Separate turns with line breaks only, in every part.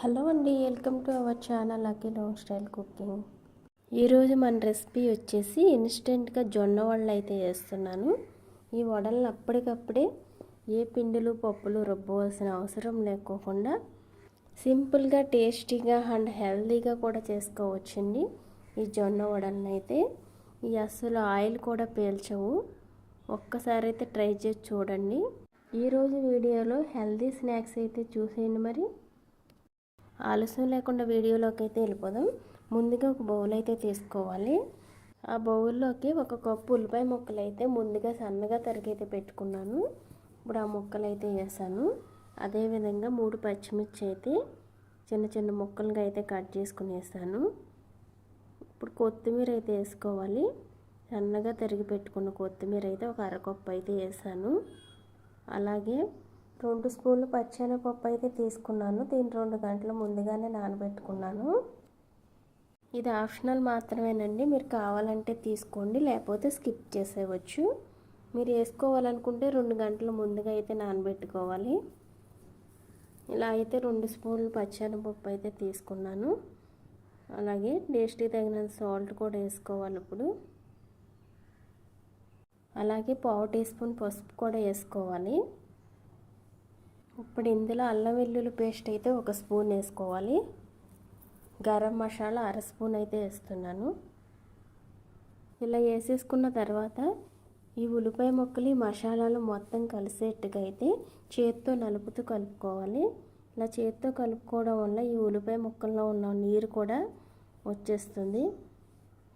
Hello అండి welcome to our channel lucky long style cooking. ఈరోజు మన రెసిపీ వచ్చేసి ఇన్స్టెంట్గా జొన్న వడలు అయితే చేస్తున్నాను. ఈ వడలను అప్పటికప్పుడే ఏ పిండిలు పప్పులు రుబ్బవలసిన అవసరం లేకోకుండా సింపుల్గా టేస్టీగా అండ్ హెల్తీగా కూడా చేసుకోవచ్చండి ఈ జొన్న వడలను అయితే. ఈ అస్సలు ఆయిల్ కూడా పీల్చవు. ఒక్కసారి అయితే ట్రై చేసి చూడండి. ఈరోజు వీడియోలో హెల్తీ స్నాక్స్ అయితే చూసేయండి మరి. ఆలస్యం లేకుండా వీడియోలోకి అయితే వెళ్ళిపోదాం. ముందుగా ఒక బౌల్ అయితే తీసుకోవాలి. ఆ బౌల్లోకి ఒక కప్పు ఉల్లిపాయ ముక్కలు అయితే ముందుగా సన్నగా తరిగైతే పెట్టుకున్నాను. ఇప్పుడు ఆ ముక్కలు అయితే వేసాను. అదేవిధంగా మూడు పచ్చిమిర్చి అయితే చిన్న చిన్న ముక్కలుగా అయితే కట్ చేసుకుని వేసాను. ఇప్పుడు కొత్తిమీర అయితే వేసుకోవాలి. సన్నగా తరిగి పెట్టుకున్న కొత్తిమీర అయితే ఒక అరకప్పు అయితే వేసాను. అలాగే రెండు స్పూన్లు పచ్చెనపప్పు అయితే తీసుకున్నాను. దీన్ని రెండు గంటలు ముందుగానే నానబెట్టుకున్నాను. ఇది ఆప్షనల్ మాత్రమేనండి. మీరు కావాలంటే తీసుకోండి లేకపోతే స్కిప్ చేసేయవచ్చు. మీరు వేసుకోవాలనుకుంటే రెండు గంటల ముందుగా అయితే నానబెట్టుకోవాలి. ఇలా అయితే రెండు స్పూన్లు పచ్చెనపప్పు అయితే తీసుకున్నాను. అలాగే టేస్ట్కి తగినంత సాల్ట్ కూడా వేసుకోవాలి ఇప్పుడు. అలాగే పావు టీ స్పూన్ పసుపు కూడా వేసుకోవాలి. ఇప్పుడు ఇందులో అల్లం వెల్లుల్లి పేస్ట్ అయితే ఒక స్పూన్ వేసుకోవాలి. గరం మసాలా అర స్పూన్ అయితే వేస్తున్నాను. ఇలా వేసేసుకున్న తర్వాత ఈ ఉల్లిపాయ ముక్కలు ఈ మసాలాలు మొత్తం కలిసేట్టుగా అయితే చేత్తో నలుపుతూ కలుపుకోవాలి. ఇలా చేత్తో కలుపుకోవడం వల్ల ఈ ఉల్లిపాయ ముక్కల్లో ఉన్న నీరు కూడా వచ్చేస్తుంది.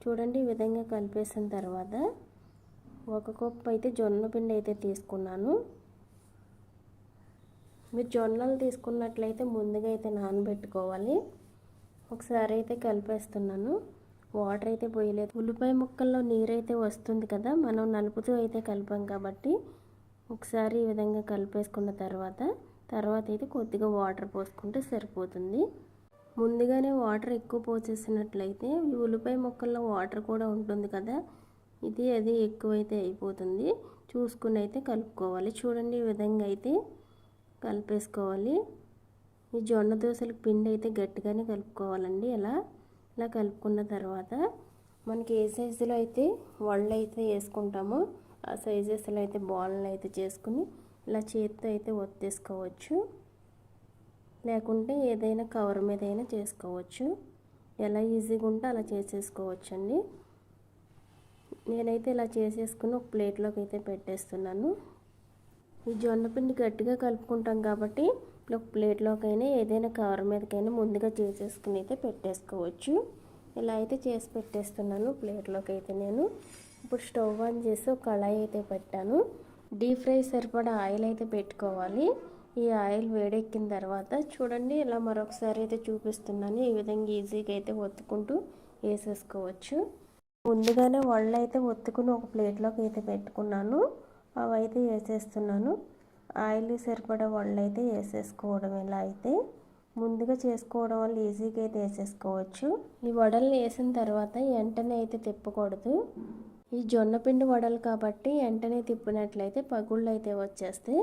చూడండి ఈ విధంగా కలిపేసిన తర్వాత ఒక కప్పు అయితే జొన్న పిండి అయితే తీసుకున్నాను. మీరు జొన్నలు తీసుకున్నట్లయితే ముందుగా అయితే నానబెట్టుకోవాలి. ఒకసారి అయితే కలిపేస్తున్నాను. వాటర్ అయితే పోయలేదు. ఉల్లిపాయ ముక్కల్లో నీరు అయితే వస్తుంది కదా మనం నలుపుతూ అయితే కలిపాం కాబట్టి ఒకసారి ఈ విధంగా కలిపేసుకున్న తర్వాత తర్వాత అయితే కొద్దిగా వాటర్ పోసుకుంటే సరిపోతుంది. ముందుగానే వాటర్ ఎక్కువ పోసేసినట్లయితే ఈ ఉల్లిపాయ ముక్కల్లో వాటర్ కూడా ఉంటుంది కదా ఇది అది ఎక్కువైతే అయిపోతుంది. చూసుకుని అయితే కలుపుకోవాలి. చూడండి ఈ విధంగా అయితే కలిపేసుకోవాలి. ఈ జొన్న దోశలకు పిండి అయితే గట్టిగానే కలుపుకోవాలండి. ఇలా ఇలా కలుపుకున్న తర్వాత మనకి ఏ సైజులో అయితే వళ్ళు అయితే వేసుకుంటామో ఆ సైజెస్లో అయితే బాల్ని అయితే చేసుకుని ఇలా చేతితో అయితే ఒత్తేసుకోవచ్చు. లేకుంటే ఏదైనా కవర్ మీద అయినా చేసుకోవచ్చు. ఎలా ఈజీగా ఉంటే అలా చేసేసుకోవచ్చు అండి నేనైతే ఇలా చేసేసుకుని ఒక ప్లేట్లోకి అయితే పెట్టేస్తున్నాను. ఈ జొన్న పిండి గట్టిగా కలుపుకుంటాం కాబట్టి ఒక ప్లేట్లోకైనా ఏదైనా కవర్ మీదకైనా ముందుగా చేసేసుకుని అయితే పెట్టేసుకోవచ్చు. ఇలా అయితే చేసి పెట్టేస్తున్నాను ప్లేట్లోకి అయితే నేను. ఇప్పుడు స్టవ్ ఆన్ చేసి ఒక కళాయి అయితే పెట్టాను. డీప్ ఫ్రై సరిపడా ఆయిల్ అయితే పెట్టుకోవాలి. ఈ ఆయిల్ వేడెక్కిన తర్వాత చూడండి ఇలా మరొకసారి అయితే చూపిస్తున్నాను. ఈ విధంగా ఈజీగా అయితే ఒత్తుకుంటూ వేసేసుకోవచ్చు. ముందుగానే వాళ్ళు అయితే ఒత్తుకుని ఒక ప్లేట్లోకి అయితే పెట్టుకున్నాను. అవి అయితే వేసేస్తున్నాను. ఆయిల్ సరిపడా వాళ్ళు అయితే వేసేసుకోవడం ఇలా అయితే ముందుగా చేసుకోవడం వల్ల ఈజీగా అయితే వేసేసుకోవచ్చు. ఈ వడలు వేసిన తర్వాత వెంటనే అయితే తిప్పకూడదు. ఈ జొన్న పిండి వడలు కాబట్టి వెంటనే తిప్పినట్లయితే పగుళ్ళు అయితే వచ్చేస్తే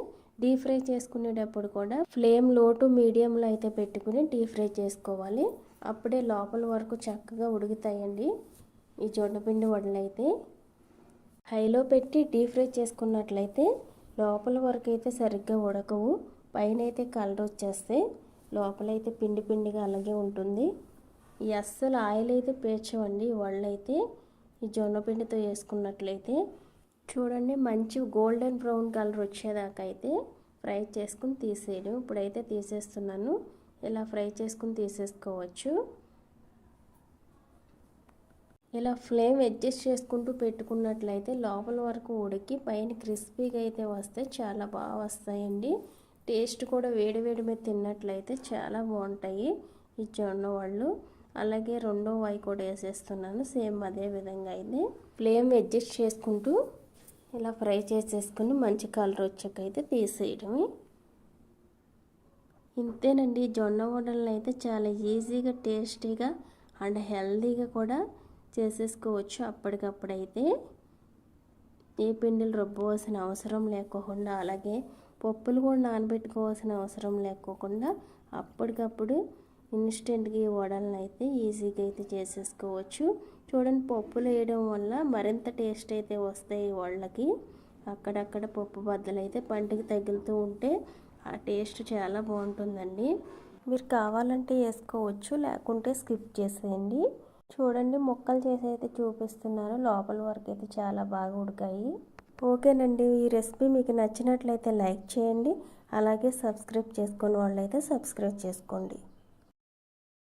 డీప్ ఫ్రై చేసుకునేటప్పుడు కూడా ఫ్లేమ్లో టు మీడియంలో అయితే పెట్టుకుని డీప్ ఫ్రై చేసుకోవాలి. అప్పుడే లోపల వరకు చక్కగా ఉడుకుతాయండి ఈ జొన్న పిండి వడలు అయితే హైలో పెట్టి డీప్ ఫ్రై చేసుకున్నట్లయితే లోపల వరకు అయితే సరిగ్గా ఉడకవు. పైన అయితే కలర్ వచ్చేస్తే లోపలైతే పిండి పిండిగా అలాగే ఉంటుంది. ఈ అస్సలు ఆయిల్ అయితే పేర్చవండి. వాళ్ళైతే ఈ జొన్న పిండితో వేసుకున్నట్లయితే చూడండి మంచి గోల్డెన్ బ్రౌన్ కలర్ వచ్చేదాకా అయితే ఫ్రై చేసుకుని తీసేయడం. ఇప్పుడైతే తీసేస్తున్నాను. ఇలా ఫ్రై చేసుకుని తీసేసుకోవచ్చు. ఇలా ఫ్లేమ్ అడ్జస్ట్ చేసుకుంటూ పెట్టుకున్నట్లయితే లోపల వరకు ఉడికి పైన క్రిస్పీగా అయితే వస్తే చాలా బాగా వస్తాయండి. టేస్ట్ కూడా వేడి వేడి మీద తిన్నట్లయితే చాలా బాగుంటాయి ఈ జొన్న వాళ్ళు. అలాగే రెండో వాయి కూడా వేసేస్తున్నాను సేమ్ అదే విధంగా అయితే. ఫ్లేమ్ అడ్జస్ట్ చేసుకుంటూ ఇలా ఫ్రై చేసేసుకుని మంచి కలర్ వచ్చాకైతే తీసేయడమే. ఇంతేనండి జొన్న వడలను అయితే చాలా ఈజీగా టేస్టీగా అండ్ హెల్తీగా కూడా చేసేసుకోవచ్చు. అప్పటికప్పుడైతే ఏ పిండిలు రుబ్బవలసిన అవసరం లేకోకుండా అలాగే పప్పులు కూడా నానబెట్టుకోవాల్సిన అవసరం లేకోకుండా అప్పటికప్పుడు ఇన్స్టెంట్గా ఈ వడలను అయితే ఈజీగా అయితే చేసేసుకోవచ్చు. చూడండి పప్పులు వేయడం వల్ల మరింత టేస్ట్ అయితే వస్తాయి వాళ్ళకి వడలకి. అక్కడక్కడ పప్పు బద్దలు అయితే పంటికి తగులుతూ ఉంటే ఆ టేస్ట్ చాలా బాగుంటుందండి. మీరు కావాలంటే వేసుకోవచ్చు లేకుంటే స్కిప్ చేసేయండి. చూడండి ముక్కలు చేసి అయితే చూపిస్తున్నారు. లోపల వరకు అయితే చాలా బాగా ఉడికాయి. ఓకేనండి ఈ రెసిపీ మీకు నచ్చినట్లయితే లైక్ చేయండి. అలాగే సబ్స్క్రైబ్ చేసుకుని వాళ్ళైతే సబ్స్క్రైబ్ చేసుకోండి.